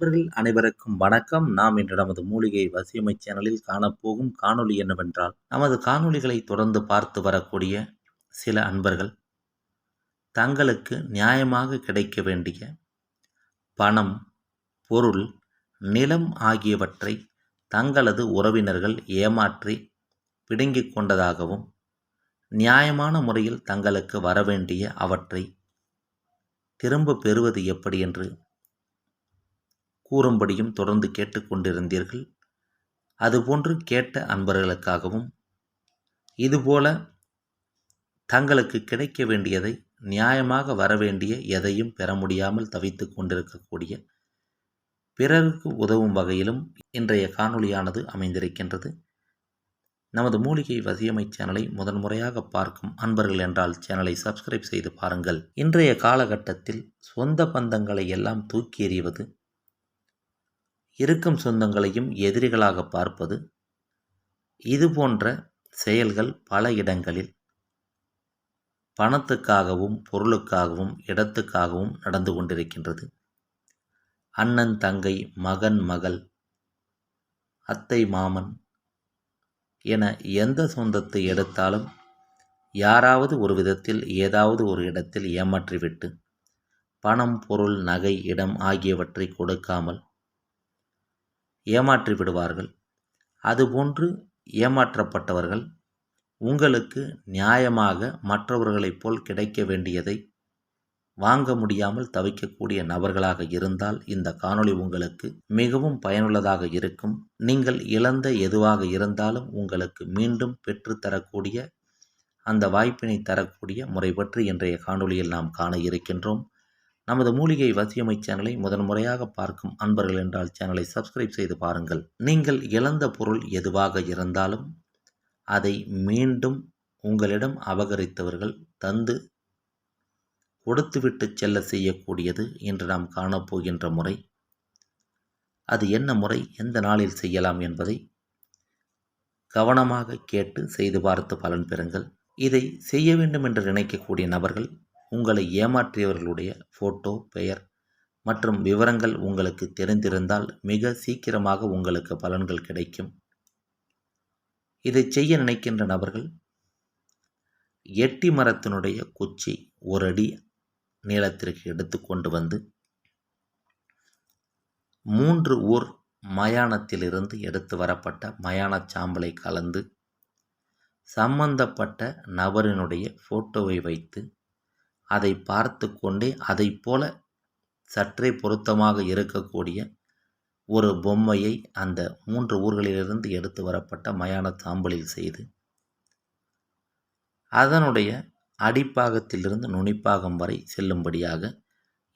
நண்பர்கள் அனைவருக்கும் வணக்கம். நாம் இன்று நமது மூலிகை வசியமை சேனலில் காணப்போகும் காணொளி என்னவென்றால் நமது காணொளிகளை தொடர்ந்து பார்த்து வரக்கூடிய சில அன்பர்கள் தங்களுக்கு நியாயமாக கிடைக்க வேண்டிய பணம் பொருள் நிலம் ஆகியவற்றை தங்களது உறவினர்கள் ஏமாற்றி பிடுங்கிக் கொண்டதாகவும் நியாயமான முறையில் தங்களுக்கு வரவேண்டிய அவற்றை திரும்ப பெறுவது எப்படி என்று கூறும்படியும் தொடர்ந்து கேட்டுக்கொண்டிருந்தீர்கள். அதுபோன்று கேட்ட அன்பர்களுக்காகவும் இதுபோல தங்களுக்கு கிடைக்க வேண்டியதை நியாயமாக வரவேண்டிய எதையும் பெற முடியாமல் தவித்து கொண்டிருக்கக்கூடிய பிறருக்கு உதவும் வகையிலும் இன்றைய காணொளியானது அமைந்திருக்கின்றது. நமது மூலிகை வசியமை சேனலை முதன்முறையாக பார்க்கும் அன்பர்கள் என்றால் சேனலை சப்ஸ்கிரைப் செய்து பாருங்கள். இன்றைய காலகட்டத்தில் சொந்த பந்தங்களை எல்லாம் தூக்கி எறிவது இருக்கும் சொந்தங்களையும் எதிரிகளாக பார்ப்பது இது போன்ற செயல்கள் பல இடங்களில் பணத்துக்காகவும் பொருளுக்காகவும் இடத்துக்காகவும் நடந்து கொண்டிருக்கின்றது. அண்ணன் தங்கை மகன் மகள் அத்தை மாமன் என எந்த சொந்தத்தை எடுத்தாலும் யாராவது ஒரு விதத்தில் ஏதாவது ஒரு இடத்தில் ஏமாற்றிவிட்டு பணம் பொருள் நகை இடம் ஆகியவற்றை கொடுக்காமல் ஏமாற்றி விடுவார்கள் அதுபோன்று ஏமாற்றப்பட்டவர்கள் உங்களுக்கு நியாயமாக மற்றவர்களைப் போல் கிடைக்க வேண்டியதை வாங்க முடியாமல் தவிக்கக்கூடிய நபர்களாக இருந்தால் இந்த காணொளி உங்களுக்கு மிகவும் பயனுள்ளதாக இருக்கும். நீங்கள் இழந்த எதுவாக இருந்தாலும் உங்களுக்கு மீண்டும் பெற்றுத்தரக்கூடிய அந்த வாய்ப்பினை தரக்கூடிய முறை பற்றி இன்றைய காணொளியில் நாம் காண இருக்கின்றோம். நமது மூலிகை வசியமை சேனலை முதன்முறையாக பார்க்கும் அன்பர்கள் என்றால் சேனலை சப்ஸ்கிரைப் செய்து பாருங்கள். நீங்கள் இழந்த பொருள் எதுவாக இருந்தாலும் அதை மீண்டும் உங்களிடம் அபகரித்தவர்கள் தந்து கொடுத்துவிட்டு செல்ல செய்யக்கூடியது என்று நாம் காணப்போகின்ற முறை. அது என்ன முறை? எந்த நாளில் செய்யலாம் என்பதை கவனமாக கேட்டு செய்து பார்த்து பலன் பெறுங்கள். இதை செய்ய வேண்டும் என்று நினைக்கக்கூடிய நபர்கள் உங்களை ஏமாற்றியவர்களுடைய ஃபோட்டோ பெயர் மற்றும் விவரங்கள் உங்களுக்கு தெரிந்திருந்தால் மிக சீக்கிரமாக உங்களுக்கு பலன்கள் கிடைக்கும். இதை செய்ய நினைக்கின்ற நபர்கள் எட்டி மரத்தினுடைய குச்சி ஒரு அடி நீளத்திற்கு எடுத்து கொண்டு வந்து மூன்று ஊர் மயானத்திலிருந்து எடுத்து வரப்பட்ட மயானச் சாம்பலை கலந்து சம்பந்தப்பட்ட நபரினுடைய ஃபோட்டோவை வைத்து அதை பார்த்து கொண்டே அதை போல சற்றே பொருத்தமாக இருக்கக்கூடிய ஒரு பொம்மையை அந்த மூன்று ஊர்களிலிருந்து எடுத்து வரப்பட்ட மயான சாம்பலில் செய்து அதனுடைய அடிப்பாகத்திலிருந்து நுனிப்பாகம் வரை செல்லும்படியாக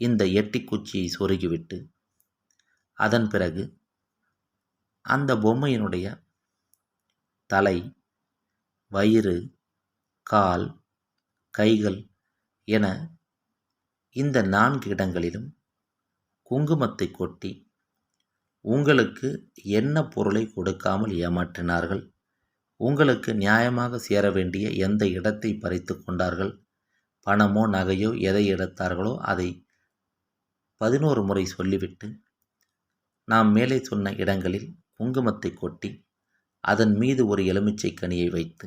இந்த எட்டிக்குச்சியை சொருகிவிட்டு அதன் பிறகு அந்த பொம்மையினுடைய தலை வயிறு கால் கைகள் என இந்த நான்கு இடங்களிலும் குங்குமத்தை கொட்டி உங்களுக்கு என்ன பொருளை கொடுக்காமல் ஏமாற்றினார்கள்? உங்களுக்கு நியாயமாக சேர வேண்டிய எந்த இடத்தை பறித்து கொண்டார்கள்? பணமோ நகையோ எதை எடுத்தார்களோ அதை பதினோரு முறை சொல்லிவிட்டு நாம் மேலே சொன்ன இடங்களில் குங்குமத்தை கொட்டி அதன் மீது ஒரு எலுமிச்சை கனியை வைத்து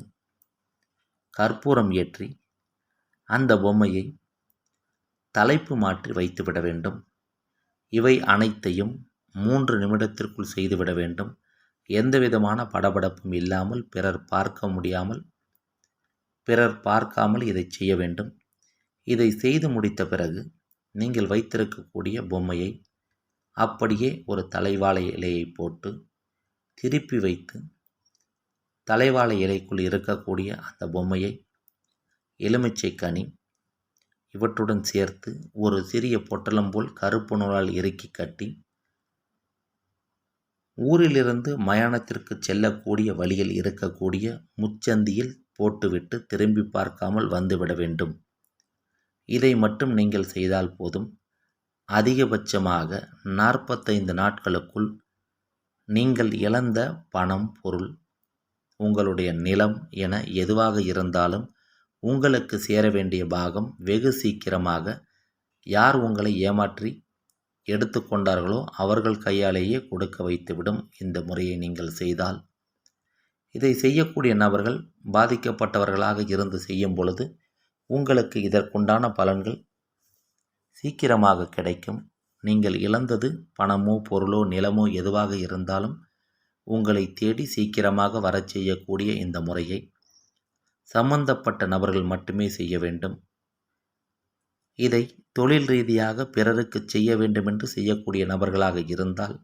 கற்பூரம் ஏற்றி அந்த பொம்மையை தலைப்பு மாற்றி வைத்துவிட வேண்டும். இவை அனைத்தையும் மூன்று நிமிடத்திற்குள் செய்துவிட வேண்டும். எந்த விதமான படபடப்பும் இல்லாமல் பிறர் பார்க்க முடியாமல் பிறர் பார்க்காமல் இதை செய்ய வேண்டும். இதை செய்து முடித்த பிறகு நீங்கள் வைத்திருக்கக்கூடிய பொம்மையை அப்படியே ஒரு தலைவாழை இலையை போட்டு திருப்பி வைத்து தலைவாழை இலைக்குள் இருக்கக்கூடிய அந்த பொம்மையை எலுமிச்சை கனி இவற்றுடன் சேர்த்து ஒரு சிறிய பொட்டலம் போல் கருப்பு நூலால் இறுக்கி கட்டி ஊரிலிருந்து மயானத்திற்கு செல்லக்கூடிய வழியில் இருக்கக்கூடிய முச்சந்தியில் போட்டுவிட்டு திரும்பி பார்க்காமல் வந்துவிட வேண்டும். இதை மட்டும் நீங்கள் செய்தால் போதும். அதிகபட்சமாக நாற்பத்தைந்து நாட்களுக்குள் நீங்கள் இழந்த பணம் பொருள் உங்களுடைய நிலம் என எதுவாக இருந்தாலும் உங்களுக்கு சேர வேண்டிய பாகம் வெகு சீக்கிரமாக யார் உங்களை ஏமாற்றி எடுத்துக்கொண்டார்களோ அவர்கள் கையாலேயே கொடுக்க வைத்துவிடும் இந்த முறையை நீங்கள் செய்தால். இதை செய்யக்கூடிய நபர்கள் பாதிக்கப்பட்டவர்களாக இருந்து செய்யும் பொழுது உங்களுக்கு இதற்குண்டான பலன்கள் சீக்கிரமாக கிடைக்கும். நீங்கள் இழந்தது பணமோ பொருளோ நிலமோ எதுவாக இருந்தாலும் உங்களை தேடி சீக்கிரமாக வரச் செய்யக்கூடிய இந்த முறையை சம்பந்தப்பட்ட நபர்கள் மட்டுமே செய்ய வேண்டும். இதை தொழில் ரீதியாக பிறருக்கு செய்ய வேண்டுமென்று செய்யக்கூடிய நபர்களாக இருந்தால்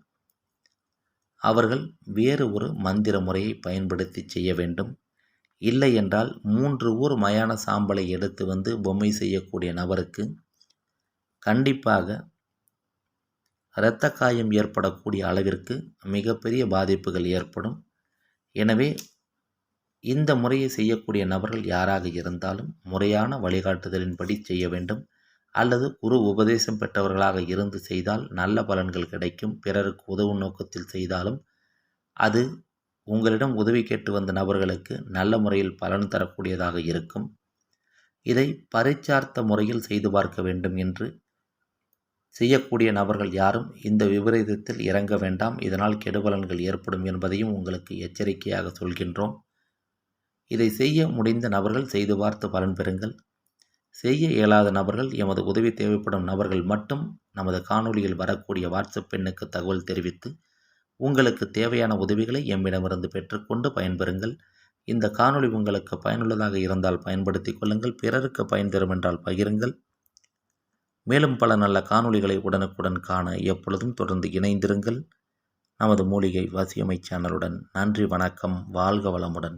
அவர்கள் வேறு ஒரு மந்திர முறையை பயன்படுத்தி செய்ய வேண்டும். இல்லை என்றால் மூன்று ஊர் மயான சாம்பலை எடுத்து வந்து பொம்மை செய்யக்கூடிய நபருக்கு கண்டிப்பாக இரத்த காயம் ஏற்படக்கூடிய அளவிற்கு மிகப்பெரிய பாதிப்புகள் ஏற்படும். எனவே இந்த முறையை செய்யக்கூடிய நபர்கள் யாராக இருந்தாலும் முறையான வழிகாட்டுதலின்படி செய்ய வேண்டும். அல்லது குரு உபதேசம் பெற்றவர்களாக இருந்து செய்தால் நல்ல பலன்கள் கிடைக்கும். பிறருக்கு உதவும் நோக்கத்தில் செய்தாலும் அது உங்களிடம் உதவி கேட்டு வந்த நபர்களுக்கு நல்ல முறையில் பலன் தரக்கூடியதாக இருக்கும். இதை பரிச்சார்த்த முறையில் செய்து பார்க்க வேண்டும் என்று செய்யக்கூடிய நபர்கள் யாரும் இந்த விபரீதத்தில் இறங்க வேண்டாம். இதனால் கெடுபலன்கள் ஏற்படும் என்பதையும் உங்களுக்கு எச்சரிக்கையாக சொல்கின்றோம். இதை செய்ய முடிந்த நபர்கள் செய்து பார்த்து பலன் பெறுங்கள். செய்ய இயலாத நபர்கள் எமது உதவி தேவைப்படும் நபர்கள் மட்டும் நமது காணொலியில் வரக்கூடிய வாட்ஸ்அப் எண்ணுக்கு தகவல் தெரிவித்து உங்களுக்கு தேவையான உதவிகளை எம்மிடமிருந்து பெற்றுக்கொண்டு பயன்பெறுங்கள். இந்த காணொளி உங்களுக்கு பயனுள்ளதாக இருந்தால் பயன்படுத்திக் கொள்ளுங்கள். பிறருக்கு பயன் தரும் என்றால் பகிருங்கள். மேலும் பல நல்ல காணொளிகளை உடனுக்குடன் காண எப்பொழுதும் தொடர்ந்து இணைந்திருங்கள். நமது மூலிகை வசியமை சேனலுடன் நன்றி வணக்கம் வாழ்க வளமுடன்.